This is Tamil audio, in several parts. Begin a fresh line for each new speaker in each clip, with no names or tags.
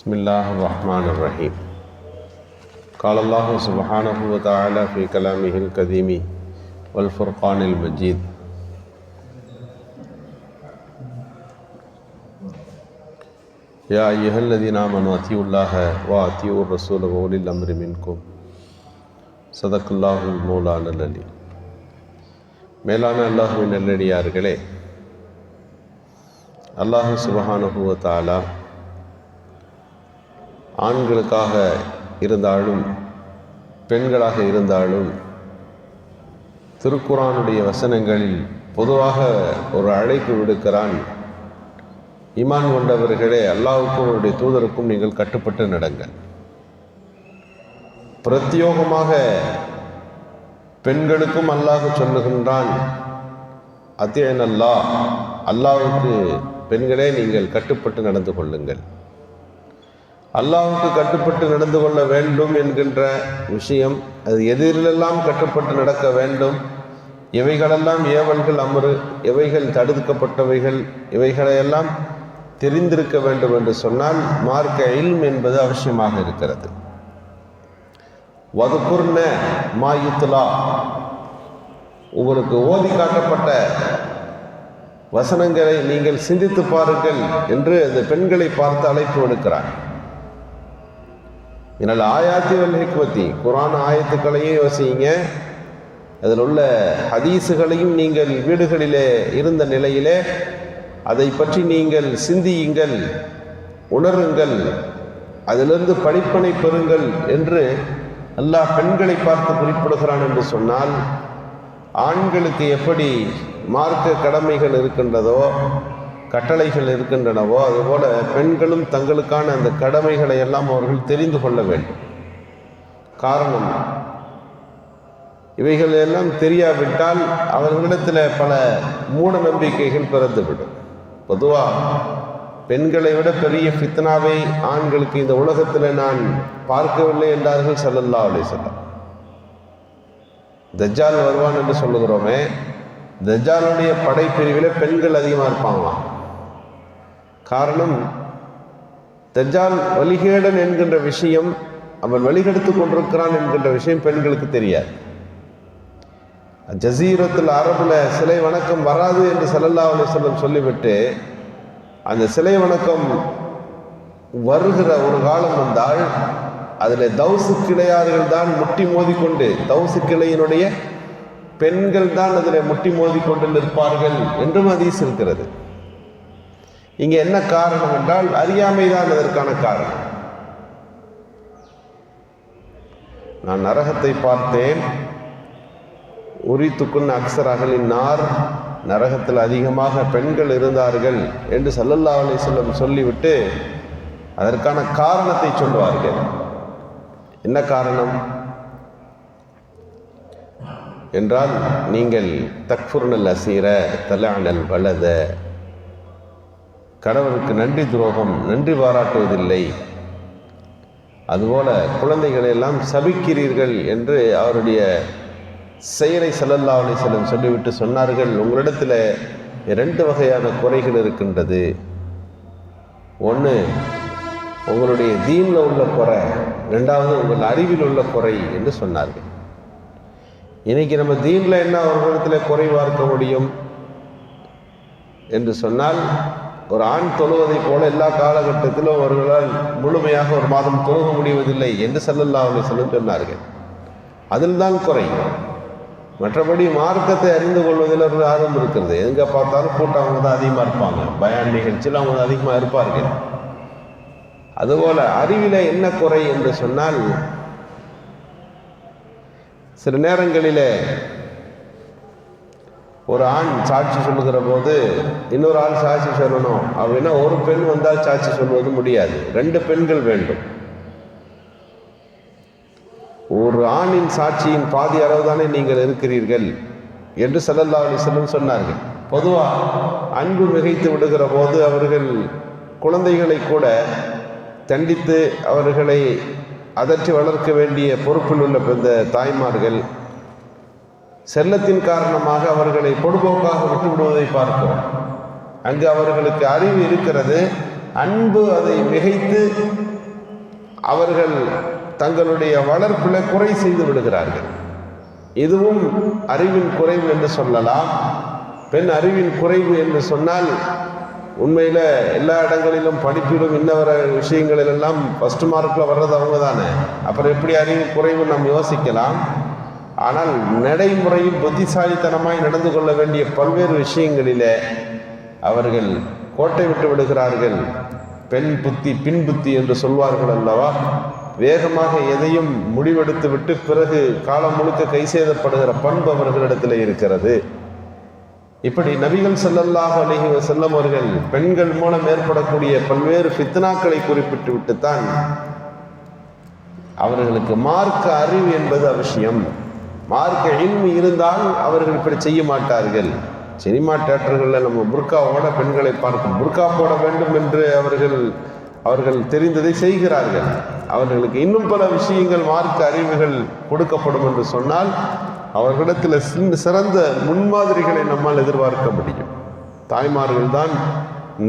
بسم الله الرحمن الرحيم قال الله سبحانه وتعالى في كلامه القديم والفرقان المجيد يا أيها الذين آمنوا أطيعوا الله وأطيعوا الرسول وأولي الأمر منكم صدق الله المولان العلي மேலான அல்லாஹுவின் நல்லடியார்களே அல்லாஹ் சுபஹானஹு வ தஆலா ஆண்களுக்காக இருந்தாலும் பெண்களாக இருந்தாலும் திருக்குறானுடைய வசனங்களில் பொதுவாக ஒரு அழைப்பு விடுக்கிறான். இமான் கொண்டவர்களே அல்லாவுக்கும் அவருடைய தூதருக்கும் நீங்கள் கட்டுப்பட்டு நடங்கள். பிரத்யோகமாக பெண்களுக்கும் அல்லாஹ் சொல்லுகின்றான் அத்தியன் அல்லாஹ் அல்லாவுக்கு பெண்களே நீங்கள் கட்டுப்பட்டு நடந்து கொள்ளுங்கள். அல்லாவுக்கு கட்டுப்பட்டு நடந்து கொள்ள வேண்டும் என்கின்ற விஷயம் அது எதிரிலெல்லாம் கட்டுப்பட்டு நடக்க வேண்டும். இவைகளெல்லாம் ஏவல்கள் அமரு இவைகள் தடுக்கப்பட்டவைகள் இவைகளையெல்லாம் தெரிந்திருக்க வேண்டும் என்று சொன்னால் மார்க்க இல்ம் என்பது அவசியமாக இருக்கிறது. வதுக்குர்ன மாயுத்துலா உங்களுக்கு ஓதி காட்டப்பட்ட வசனங்களை நீங்கள் சிந்தித்து பாருங்கள் என்று அந்த பெண்களை பார்த்து அழைப்பு விடுக்கிறார். இதனால் ஆயாத்தி வல் ஹிக்மத்தி குரான் ஆயத்துக்களையும் யோசிங்க. அதில் உள்ள ஹதீஸுகளையும் நீங்கள் வீடுகளிலே இருந்த நிலையிலே அதை பற்றி நீங்கள் சிந்தியுங்கள் உணருங்கள் அதிலிருந்து படிப்பனை பெறுங்கள் என்று அல்லாஹ் பெண்களை பார்த்து குறிப்பிடுகிறான் என்று சொன்னால் ஆண்களுக்கு எப்படி மார்க்க கடமைகள் இருக்கின்றதோ கட்டளைகள் இருக்கின்றனவோ அதுபோல பெண்களும் தங்களுக்கான அந்த கடமைகளை எல்லாம் அவர்கள் தெரிந்து கொள்ள வேண்டும். காரணம் இவைகள் எல்லாம் தெரியாவிட்டால் அவர்களிடத்தில் பல மூட நம்பிக்கைகள் பிறந்துவிடும். பொதுவாக பெண்களை விட பெரிய ஃபித்னாவை ஆண்களுக்கு இந்த உலகத்தில் நான் பார்க்கவில்லை என்றார்கள் சல்லல்லா அலி சொல்லம் தஜால் வருவான் என்று சொல்லுகிறோமே தஜாலுடைய படைப்பிரிவில் பெண்கள் அதிகமாக இருப்பாங்களாம். காரணம் தஜ்ஜால் வழிகேடன் என்கின்ற விஷயம் அவன் வழிகெடுத்து கொண்டிருக்கிறான் என்கின்ற விஷயம் பெண்களுக்கு தெரியாது. ஜசீரத்தில் அரபுல சிலை வணக்கம் வராது என்று சல்லல்லா அலிஸ்லம் சொல்லிவிட்டு அந்த சிலை வணக்கம் வருகிற ஒரு காலம் வந்தால் அதில் தௌசு கிளையார்கள் தான் முட்டி மோதிக்கொண்டு தௌசு கிளையினுடைய பெண்கள் தான் அதில் முட்டி மோதிக்கொண்டு நிற்பார்கள் என்றும் அதீஸ் இருக்கிறது. இங்கே என்ன காரணம் என்றால் அறியாமை தான் அதற்கான காரணம். நான் நரகத்தை பார்த்தேன். உரித்துக்குன் அக்சர் நார் நரகத்தில் அதிகமாக பெண்கள் இருந்தார்கள் என்று சல்லல்லா அலி சொல்லம் சொல்லிவிட்டு அதற்கான காரணத்தை சொல்வார்கள். என்ன காரணம்? என்றால் நீங்கள் தக்ஃபுர்னல் அசீர தலானல் வலத. கணவனுக்கு நன்றி துரோகம் நன்றி பாராட்டுவதில்லை. அதுபோல குழந்தைகளை எல்லாம் சபிக்கிறீர்கள் என்று அவருடைய செயலை சல்லல்லா அலி செல்லம் சொல்லிவிட்டு சொன்னார்கள். உங்களிடத்தில் இரண்டு வகையான குறைகள் இருக்கின்றது. ஒன்று உங்களுடைய தீனில் உள்ள குறை ரெண்டாவது உங்கள் அறிவில் உள்ள குறை என்று சொன்னார்கள். இன்னைக்கு நம்ம தீனில் என்ன ஒரு இடத்துல குறை பார்க்க முடியும்? என்று சொன்னால் ஒரு ஆண் தொழுவதை போல எல்லா காலகட்டத்திலும் அவர்களால் முழுமையாக ஒரு மாதம் தொழுக முடிவதில்லை என்று சல்லல்லா அலி செல்லம் சொன்னார்கள். அதில் தான் குறை. மற்றபடி மார்க்கத்தை அறிந்து கொள்வதில் ஒரு ஆர்வம் இருக்கிறது. எங்கே பார்த்தாலும் கூட்டம் அவங்க தான் அதிகமாக இருப்பாங்க. பயான் நிகழ்ச்சியில் அவங்க தான் அதிகமாக இருப்பார்கள். அதுபோல அறிவில் என்ன குறை என்று சொன்னால் சில நேரங்களில் ஒரு ஆண் சாட்சி சொல்லுகிற போது இன்னொரு ஆள் சாட்சி சொல்லணும் அப்படின்னா ஒரு பெண் வந்தால் சாட்சி சொல்வது முடியாது. ரெண்டு பெண்கள் வேண்டும். ஒரு ஆணின் சாட்சியின் பாதி அளவு தானே நீங்கள் இருக்கிறீர்கள் என்று சல்லல்லா அலி சொன்னார்கள். பொதுவாக அன்பு மிகைத்து விடுகிற போது அவர்கள் குழந்தைகளை கூட தண்டித்து அவர்களை அதற்றி வளர்க்க வேண்டிய பொறுப்பில் உள்ள இந்த தாய்மார்கள் செல்லத்தின் காரணமாக அவர்களை பொடுபோக்காக விட்டு விடுவதை பார்க்கிறோம். அங்கு அவர்களுக்கு அறிவு இருக்கிறது. அன்பு அதை மிகைத்து அவர்கள் தங்களுடைய வளர்ப்பில் குறை செய்து விடுகிறார்கள். இதுவும் அறிவின் குறைவு என்று சொல்லலாம். பெண் அறிவின் குறைவு என்று சொன்னால் உண்மையில் எல்லா இடங்களிலும் படிப்பிலும் இன்ன வர விஷயங்களிலெல்லாம் ஃபஸ்ட் மார்க்கில் வர்றது அவங்க தானே. அப்புறம் எப்படி அறிவு குறைவு நாம் யோசிக்கலாம்? ஆனால் நடைமுறையில் புத்திசாலித்தனமாய் நடந்து கொள்ள வேண்டிய பல்வேறு விஷயங்களிலே அவர்கள் கோட்டை விட்டு விடுகிறார்கள். பெண் புத்தி பின் புத்தி என்று சொல்வார்கள் அல்லவா? வேகமாக எதையும் முடிவெடுத்து விட்டு பிறகு காலம் முழுக்க கை சேதப்படுகிற பண்பு அவர்களிடத்தில் இருக்கிறது. இப்படி நபிகள் செல்லல்லாக அலைஹி செல்லும் அவர்கள் பெண்கள் மூலம் ஏற்படக்கூடிய பல்வேறு ஃபித்னாக்களை குறிப்பிட்டு விட்டுத்தான் அவர்களுக்கு மார்க்க அறிவு என்பது அவசியம். மார்க்க இன்மை இருந்தால் அவர்கள் இப்படி செய்ய மாட்டார்கள். சினிமா தேட்டர்களில் நம்ம புர்காவோட பெண்களை பார்க்கும். புர்கா போட வேண்டும் என்று அவர்கள் அவர்கள் தெரிந்ததை செய்கிறார்கள். அவர்களுக்கு இன்னும் பல விஷயங்கள் மார்க்க அறிவுகள் கொடுக்கப்படும் என்று சொன்னால் அவர்களிடத்தில் சிறந்த முன்மாதிரிகளை நம்மால் எதிர்பார்க்க முடியும். தாய்மார்கள் தான்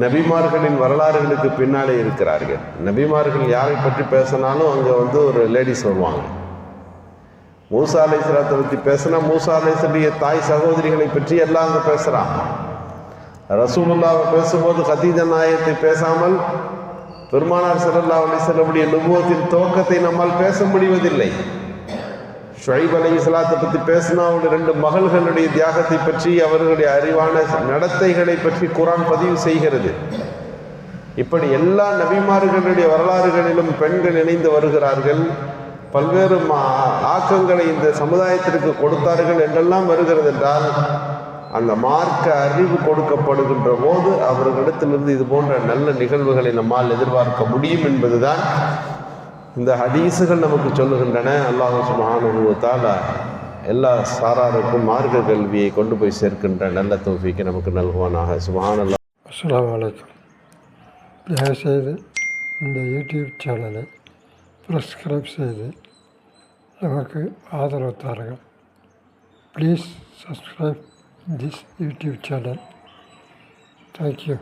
நபிமார்களின் வரலாறுகளுக்கு பின்னாலே இருக்கிறார்கள். நபிமார்கள் யாரை பற்றி பேசினாலும் அங்கே வந்து ஒரு லேடிஸ் வருவாங்க மூசா அலைசலாத்தை பற்றி பேசினா மூசா அலைசலுடைய தாய் சகோதரிகளை பற்றி எல்லாம் அங்கே பேசுகிறான் ரசூலுல்லாவை பேசும்போது ஹதீஜ நாயத்தை பேசாமல் பெருமானார் ஸல்லல்லாஹு அலைஹி வஸல்லமுடைய நுபுவத்தின் துவக்கத்தை நம்மால் பேச முடிவதில்லை. ஷுவைப் அலி இஸ்லாத்தை பற்றி பேசினா அவருடைய ரெண்டு மகள்களுடைய தியாகத்தை பற்றி அவர்களுடைய அறிவான நடத்தைகளை பற்றி குரான் பதிவு செய்கிறது. இப்படி எல்லா நபிமார்களுடைய வரலாறுகளிலும் பெண்கள் இணைந்து வருகிறார்கள். பல்வேறு மா ஆக்கங்களை இந்த சமுதாயத்திற்கு கொடுத்தார்கள் என்றெல்லாம் வருகிறது என்றால் அந்த மார்க்க அறிவு கொடுக்கப்படுகின்ற போது அவர்களிடத்திலிருந்து இது போன்ற நல்ல நிகழ்வுகளை நம்மால் எதிர்பார்க்க முடியும் என்பதுதான் இந்த ஹதீஸுகள் நமக்கு சொல்லுகின்றன. அல்லாஹ் சுபஹானுவத்தால் எல்லா சாராருக்கும் மார்க்க கல்வியை கொண்டு போய் சேர்க்கின்ற நல்ல தோஃபிக்கு நமக்கு நல்குவானாக. சுமான
அஸ்லாம் வலைக்கம் தயவுசெய்து இந்த யூடியூப் சேனலை പ്രിസ്ക്രൈബ് ചെയ്ത് ഞങ്ങൾക്ക് ആദരവ് തരുക please subscribe this YouTube channel thank you